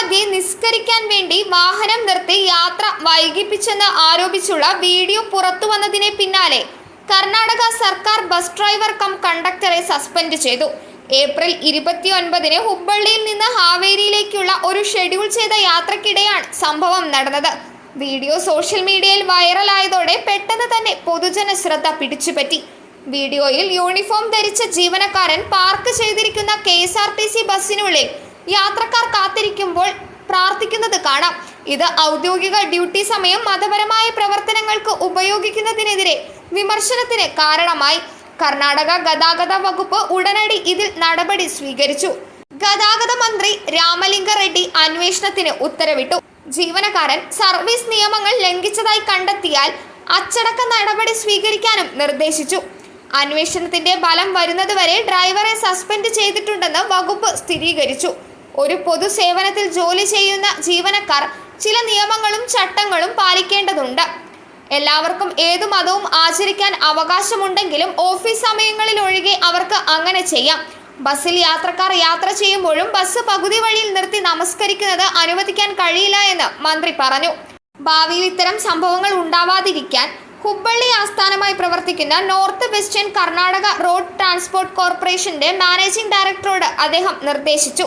മധ്യേ നിസ്കരിക്കാൻ വേണ്ടി വാഹനം നിർത്തി യാത്ര വൈകിപ്പിച്ചെന്ന് ആരോപിച്ചുള്ള വീഡിയോ പുറത്തു വന്നതിനെ പിന്നാലെ കർണാടക സർക്കാർ ബസ് ഡ്രൈവർ കം കണ്ടക്ടറെ സസ്പെൻഡ് ചെയ്തു. ഏപ്രിൽ ഇരുപത്തിയൊൻപതിന് ഹുബ്ബള്ളിയിൽ നിന്ന് ഹാവേരിയിലേക്കുള്ള ഒരു ഷെഡ്യൂൾ ചെയ്ത യാത്രക്കിടെയാണ് സംഭവം നടന്നത്. വീഡിയോ സോഷ്യൽ മീഡിയയിൽ വൈറലായതോടെ പെട്ടെന്ന് തന്നെ പൊതുജന ശ്രദ്ധ പിടിച്ചുപറ്റി. വീഡിയോയിൽ യൂണിഫോം ധരിച്ച ജീവനക്കാരൻ പാർക്ക് ചെയ്തിരിക്കുന്ന K S R T C ബസ്സിനുള്ളിൽ യാത്രക്കാർ കാത്തിരിക്കുമ്പോൾ പ്രാർത്ഥിക്കുന്നത് കാണാം. ഇത് ഔദ്യോഗിക ഡ്യൂട്ടി സമയം മതപരമായ പ്രവർത്തനങ്ങൾക്ക് ഉപയോഗിക്കുന്നതിനെതിരെ വിമർശനത്തിന് കാരണമായി. കർണാടക ഗതാഗത വകുപ്പ് ഉടനടി ഇതിൽ നടപടി സ്വീകരിച്ചു. ഗതാഗത മന്ത്രി രാമലിംഗ റെഡ്ഡി അന്വേഷണത്തിന് ഉത്തരവിട്ടു. ജീവനക്കാരൻ സർവീസ് നിയമങ്ങൾ ലംഘിച്ചതായി കണ്ടെത്തിയാൽ അച്ചടക്ക നടപടി സ്വീകരിക്കാനും നിർദ്ദേശിച്ചു. അന്വേഷണത്തിന്റെ ഫലം വരുന്നതുവരെ ഡ്രൈവറെ സസ്പെൻഡ് ചെയ്തിട്ടുണ്ടെന്ന് വകുപ്പ് സ്ഥിരീകരിച്ചു. ഒരു പൊതുസേവനത്തിൽ ജോലി ചെയ്യുന്ന ജീവനക്കാർ ചില നിയമങ്ങളും ചട്ടങ്ങളും പാലിക്കേണ്ടതുണ്ട്. എല്ലാവർക്കും ഏതു മതവും ആചരിക്കാൻ അവകാശമുണ്ടെങ്കിലും ഓഫീസ് സമയങ്ങളിൽ ഒഴികെ അവർക്ക് അങ്ങനെ ചെയ്യാം. ബസ്സിൽ യാത്രക്കാർ യാത്ര ചെയ്യുമ്പോഴും ബസ് പകുതി വഴിയിൽ നിർത്തി നമസ്കരിക്കുന്നത് അനുവദിക്കാൻ കഴിയില്ല എന്ന് മന്ത്രി പറഞ്ഞു. ഭാവിയിൽ ഇത്തരം സംഭവങ്ങൾ ഉണ്ടാവാതിരിക്കാൻ ഹുബ്ബള്ളി ആസ്ഥാനമായി പ്രവർത്തിക്കുന്ന north western Karnataka road transport കോർപ്പറേഷന്റെ മാനേജിംഗ് ഡയറക്ടറോട് അദ്ദേഹം നിർദ്ദേശിച്ചു.